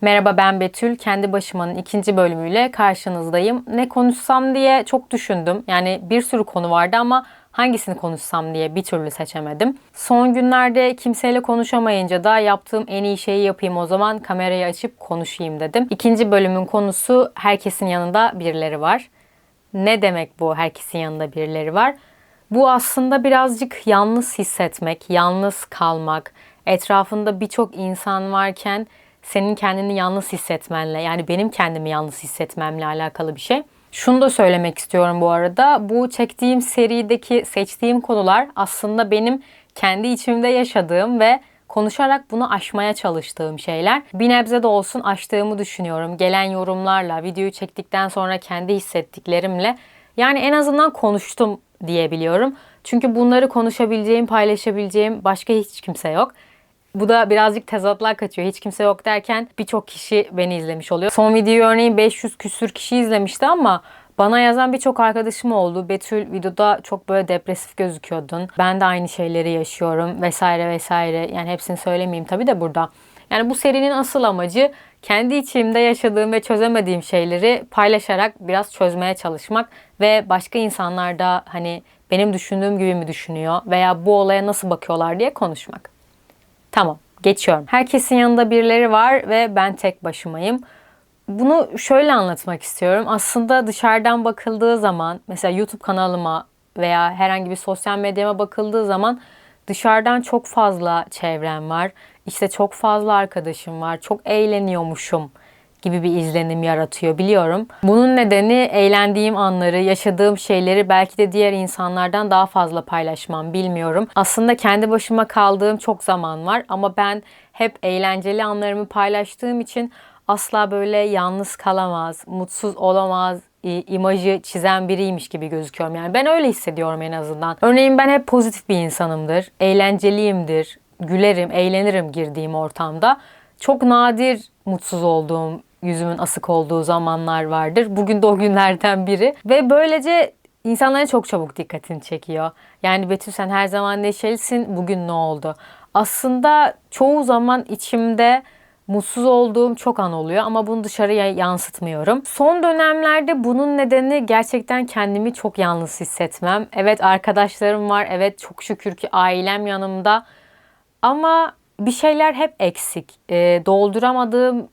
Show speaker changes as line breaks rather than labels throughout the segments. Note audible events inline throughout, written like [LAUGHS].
Merhaba ben Betül. Kendi başımanın ikinci bölümüyle karşınızdayım. Ne konuşsam diye çok düşündüm. Yani bir sürü konu vardı ama hangisini konuşsam diye bir türlü seçemedim. Son günlerde kimseyle konuşamayınca da yaptığım en iyi şeyi yapayım o zaman kamerayı açıp konuşayım dedim. İkinci bölümün konusu herkesin yanında birileri var. Ne demek bu herkesin yanında birileri var? Bu aslında birazcık yalnız hissetmek, yalnız kalmak, etrafında birçok insan varken senin kendini yalnız hissetmenle yani benim kendimi yalnız hissetmemle alakalı bir şey. Şunu da söylemek istiyorum bu arada. Bu çektiğim serideki seçtiğim konular aslında benim kendi içimde yaşadığım ve konuşarak bunu aşmaya çalıştığım şeyler. Bir nebze de olsun aştığımı düşünüyorum. Gelen yorumlarla, videoyu çektikten sonra kendi hissettiklerimle yani en azından konuştum diyebiliyorum. Çünkü bunları konuşabileceğim, paylaşabileceğim başka hiç kimse yok. Bu da birazcık tezatlar kaçıyor. Hiç kimse yok derken birçok kişi beni izlemiş oluyor. Son videoyu örneğin 500 küsür kişi izlemişti ama bana yazan birçok arkadaşım oldu. Betül videoda çok böyle depresif gözüküyordun. Ben de aynı şeyleri yaşıyorum vesaire vesaire. Yani hepsini söylemeyeyim tabii de burada. Yani bu serinin asıl amacı kendi içimde yaşadığım ve çözemediğim şeyleri paylaşarak biraz çözmeye çalışmak ve başka insanlar da hani benim düşündüğüm gibi mi düşünüyor veya bu olaya nasıl bakıyorlar diye konuşmak. Tamam, geçiyorum. Herkesin yanında birileri var ve ben tek başımayım. Bunu şöyle anlatmak istiyorum. Aslında dışarıdan bakıldığı zaman mesela YouTube kanalıma veya herhangi bir sosyal medyama bakıldığı zaman dışarıdan çok fazla çevrem var. İşte çok fazla arkadaşım var. Çok eğleniyormuşum gibi bir izlenim yaratıyor biliyorum. Bunun nedeni eğlendiğim anları, yaşadığım şeyleri belki de diğer insanlardan daha fazla paylaşmam bilmiyorum. Aslında kendi başıma kaldığım çok zaman var ama ben hep eğlenceli anlarımı paylaştığım için asla böyle yalnız kalamaz, mutsuz olamaz, imajı çizen biriymiş gibi gözüküyorum. Yani ben öyle hissediyorum en azından. Örneğin ben hep pozitif bir insanımdır, eğlenceliyimdir, gülerim, eğlenirim girdiğim ortamda. Çok nadir mutsuz olduğum, yüzümün asık olduğu zamanlar vardır. Bugün de o günlerden biri. Ve böylece insanların çok çabuk dikkatini çekiyor. Yani Betül sen her zaman neşelisin, bugün ne oldu? Aslında çoğu zaman içimde mutsuz olduğum çok an oluyor ama bunu dışarıya yansıtmıyorum. Son dönemlerde bunun nedeni gerçekten kendimi çok yalnız hissetmem. Evet arkadaşlarım var, evet çok şükür ki ailem yanımda ama bir şeyler hep eksik. E, dolduramadığım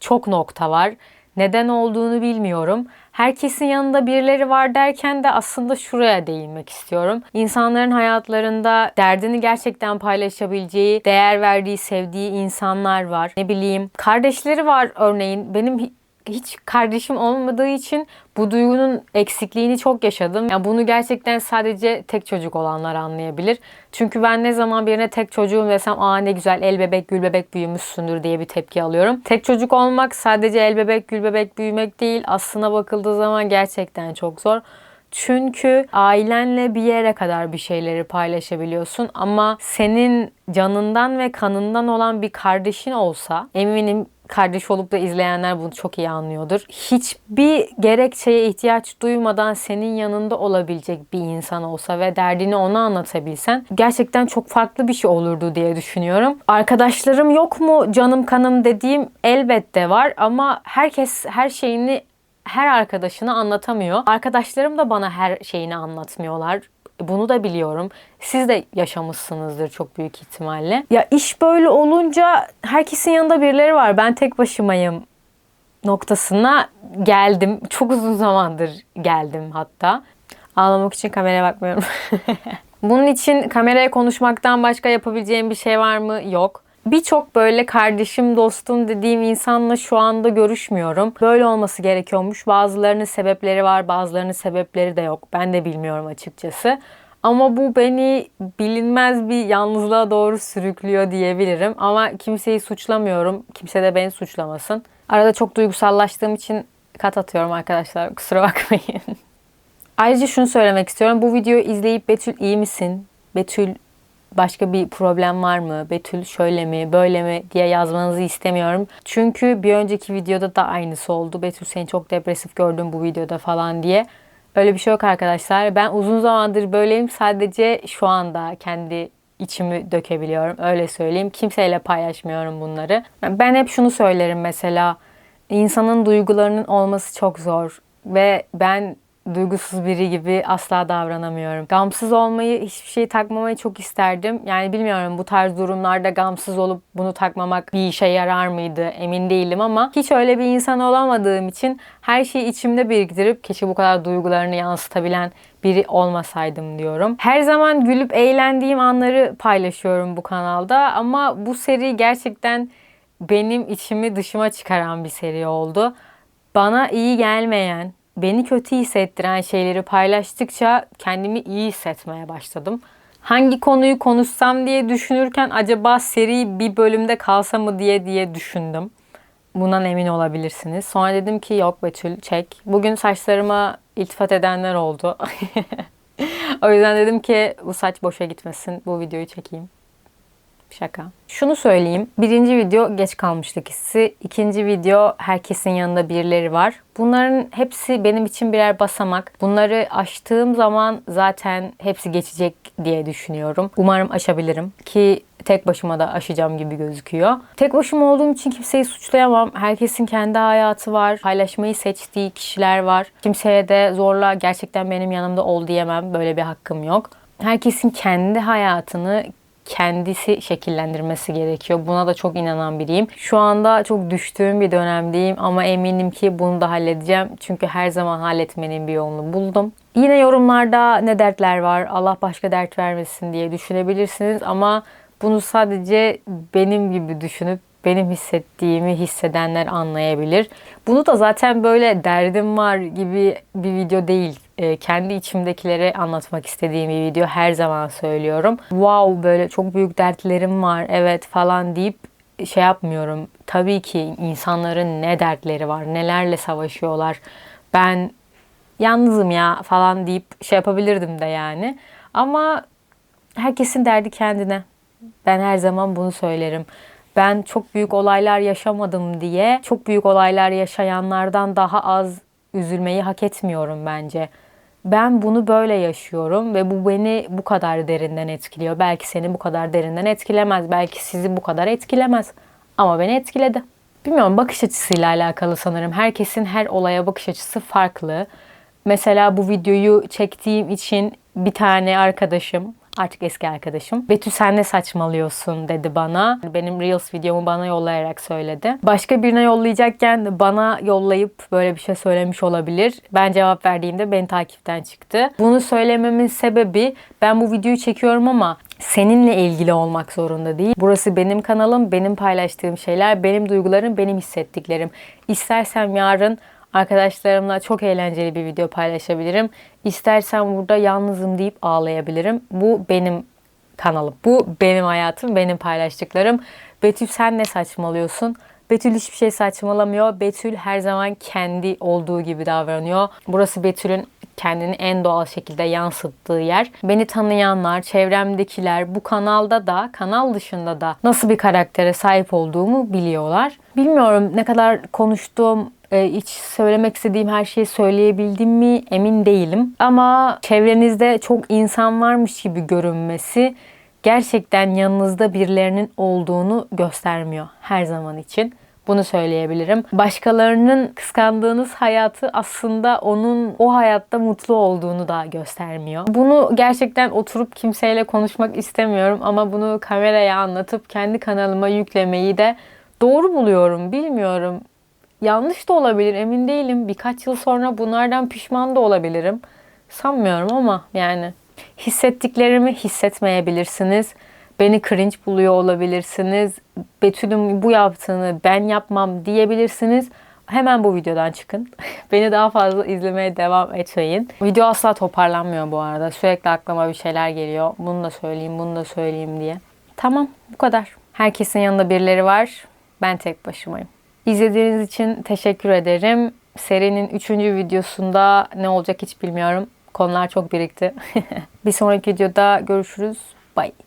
çok nokta var. Neden olduğunu bilmiyorum. Herkesin yanında birileri var derken de aslında şuraya değinmek istiyorum. İnsanların hayatlarında derdini gerçekten paylaşabileceği, değer verdiği, sevdiği insanlar var. Ne bileyim, kardeşleri var örneğin. Benim hiç kardeşim olmadığı için bu duygunun eksikliğini çok yaşadım. Yani bunu gerçekten sadece tek çocuk olanlar anlayabilir. Çünkü ben ne zaman birine tek çocuğum desem aa ne güzel el bebek gül bebek büyümüşsündür diye bir tepki alıyorum. Tek çocuk olmak sadece el bebek gül bebek büyümek değil. Aslına bakıldığı zaman gerçekten çok zor. Çünkü ailenle bir yere kadar bir şeyleri paylaşabiliyorsun ama senin canından ve kanından olan bir kardeşin olsa eminim kardeş olup da izleyenler bunu çok iyi anlıyordur. Hiçbir gerekçeye ihtiyaç duymadan senin yanında olabilecek bir insan olsa ve derdini ona anlatabilsen gerçekten çok farklı bir şey olurdu diye düşünüyorum. Arkadaşlarım yok mu canım kanım dediğim elbette var ama herkes her şeyini her arkadaşına anlatamıyor. Arkadaşlarım da bana her şeyini anlatmıyorlar. Bunu da biliyorum. Siz de yaşamışsınızdır çok büyük ihtimalle. Ya iş böyle olunca herkesin yanında birileri var. Ben tek başımayım noktasına geldim. Çok uzun zamandır geldim hatta. Ağlamak için kameraya bakmıyorum. [LAUGHS] Bunun için kameraya konuşmaktan başka yapabileceğim bir şey var mı? Yok. Birçok böyle kardeşim, dostum dediğim insanla şu anda görüşmüyorum. Böyle olması gerekiyormuş. Bazılarının sebepleri var, bazılarının sebepleri de yok. Ben de bilmiyorum açıkçası. Ama bu beni bilinmez bir yalnızlığa doğru sürüklüyor diyebilirim. Ama kimseyi suçlamıyorum. Kimse de beni suçlamasın. Arada çok duygusallaştığım için kat atıyorum arkadaşlar. Kusura bakmayın. [LAUGHS] Ayrıca şunu söylemek istiyorum. Bu videoyu izleyip Betül iyi misin? Betül başka bir problem var mı? Betül şöyle mi, böyle mi diye yazmanızı istemiyorum. Çünkü bir önceki videoda da aynısı oldu. Betül seni çok depresif gördüm bu videoda falan diye. Öyle bir şey yok arkadaşlar. Ben uzun zamandır böyleyim. Sadece şu anda kendi içimi dökebiliyorum. Öyle söyleyeyim. Kimseyle paylaşmıyorum bunları. Ben hep şunu söylerim mesela. insanın duygularının olması çok zor. Ve ben duygusuz biri gibi asla davranamıyorum. Gamsız olmayı, hiçbir şeyi takmamayı çok isterdim. Yani bilmiyorum bu tarz durumlarda gamsız olup bunu takmamak bir işe yarar mıydı emin değilim ama hiç öyle bir insan olamadığım için her şeyi içimde biriktirip keşke bu kadar duygularını yansıtabilen biri olmasaydım diyorum. Her zaman gülüp eğlendiğim anları paylaşıyorum bu kanalda ama bu seri gerçekten benim içimi dışıma çıkaran bir seri oldu. Bana iyi gelmeyen, beni kötü hissettiren şeyleri paylaştıkça kendimi iyi hissetmeye başladım. Hangi konuyu konuşsam diye düşünürken acaba seri bir bölümde kalsa mı diye diye düşündüm. Bundan emin olabilirsiniz. Sonra dedim ki yok Betül çek. Bugün saçlarıma iltifat edenler oldu. [LAUGHS] o yüzden dedim ki bu saç boşa gitmesin. Bu videoyu çekeyim. Şaka. Şunu söyleyeyim. Birinci video geç kalmışlık hissi. İkinci video herkesin yanında birileri var. Bunların hepsi benim için birer basamak. Bunları aştığım zaman zaten hepsi geçecek diye düşünüyorum. Umarım aşabilirim ki tek başıma da aşacağım gibi gözüküyor. Tek başıma olduğum için kimseyi suçlayamam. Herkesin kendi hayatı var. Paylaşmayı seçtiği kişiler var. Kimseye de zorla gerçekten benim yanımda ol diyemem. Böyle bir hakkım yok. Herkesin kendi hayatını kendisi şekillendirmesi gerekiyor. Buna da çok inanan biriyim. Şu anda çok düştüğüm bir dönemdeyim ama eminim ki bunu da halledeceğim. Çünkü her zaman halletmenin bir yolunu buldum. Yine yorumlarda ne dertler var, Allah başka dert vermesin diye düşünebilirsiniz ama bunu sadece benim gibi düşünüp benim hissettiğimi hissedenler anlayabilir. Bunu da zaten böyle derdim var gibi bir video değil. Ee, kendi içimdekileri anlatmak istediğim bir video her zaman söylüyorum. Wow böyle çok büyük dertlerim var evet falan deyip şey yapmıyorum. Tabii ki insanların ne dertleri var, nelerle savaşıyorlar. Ben yalnızım ya falan deyip şey yapabilirdim de yani. Ama herkesin derdi kendine. Ben her zaman bunu söylerim ben çok büyük olaylar yaşamadım diye çok büyük olaylar yaşayanlardan daha az üzülmeyi hak etmiyorum bence. Ben bunu böyle yaşıyorum ve bu beni bu kadar derinden etkiliyor. Belki seni bu kadar derinden etkilemez. Belki sizi bu kadar etkilemez. Ama beni etkiledi. Bilmiyorum bakış açısıyla alakalı sanırım. Herkesin her olaya bakış açısı farklı. Mesela bu videoyu çektiğim için bir tane arkadaşım artık eski arkadaşım. Betül sen ne saçmalıyorsun dedi bana. Benim Reels videomu bana yollayarak söyledi. Başka birine yollayacakken bana yollayıp böyle bir şey söylemiş olabilir. Ben cevap verdiğimde beni takipten çıktı. Bunu söylememin sebebi ben bu videoyu çekiyorum ama seninle ilgili olmak zorunda değil. Burası benim kanalım, benim paylaştığım şeyler, benim duygularım, benim hissettiklerim. İstersem yarın Arkadaşlarımla çok eğlenceli bir video paylaşabilirim. İstersen burada yalnızım deyip ağlayabilirim. Bu benim kanalım. Bu benim hayatım, benim paylaştıklarım. Betül sen ne saçmalıyorsun? Betül hiçbir şey saçmalamıyor. Betül her zaman kendi olduğu gibi davranıyor. Burası Betül'ün kendini en doğal şekilde yansıttığı yer. Beni tanıyanlar, çevremdekiler bu kanalda da, kanal dışında da nasıl bir karaktere sahip olduğumu biliyorlar. Bilmiyorum ne kadar konuştuğum hiç söylemek istediğim her şeyi söyleyebildim mi emin değilim. Ama çevrenizde çok insan varmış gibi görünmesi gerçekten yanınızda birilerinin olduğunu göstermiyor her zaman için. Bunu söyleyebilirim. Başkalarının kıskandığınız hayatı aslında onun o hayatta mutlu olduğunu da göstermiyor. Bunu gerçekten oturup kimseyle konuşmak istemiyorum ama bunu kameraya anlatıp kendi kanalıma yüklemeyi de doğru buluyorum. Bilmiyorum. Yanlış da olabilir emin değilim. Birkaç yıl sonra bunlardan pişman da olabilirim. Sanmıyorum ama yani hissettiklerimi hissetmeyebilirsiniz. Beni cringe buluyor olabilirsiniz. Betül'ün bu yaptığını ben yapmam diyebilirsiniz. Hemen bu videodan çıkın. [LAUGHS] Beni daha fazla izlemeye devam etmeyin. Video asla toparlanmıyor bu arada. Sürekli aklıma bir şeyler geliyor. Bunu da söyleyeyim, bunu da söyleyeyim diye. Tamam, bu kadar. Herkesin yanında birileri var. Ben tek başımayım. İzlediğiniz için teşekkür ederim. Serinin 3. videosunda ne olacak hiç bilmiyorum. Konular çok birikti. [LAUGHS] bir sonraki videoda görüşürüz. Bye.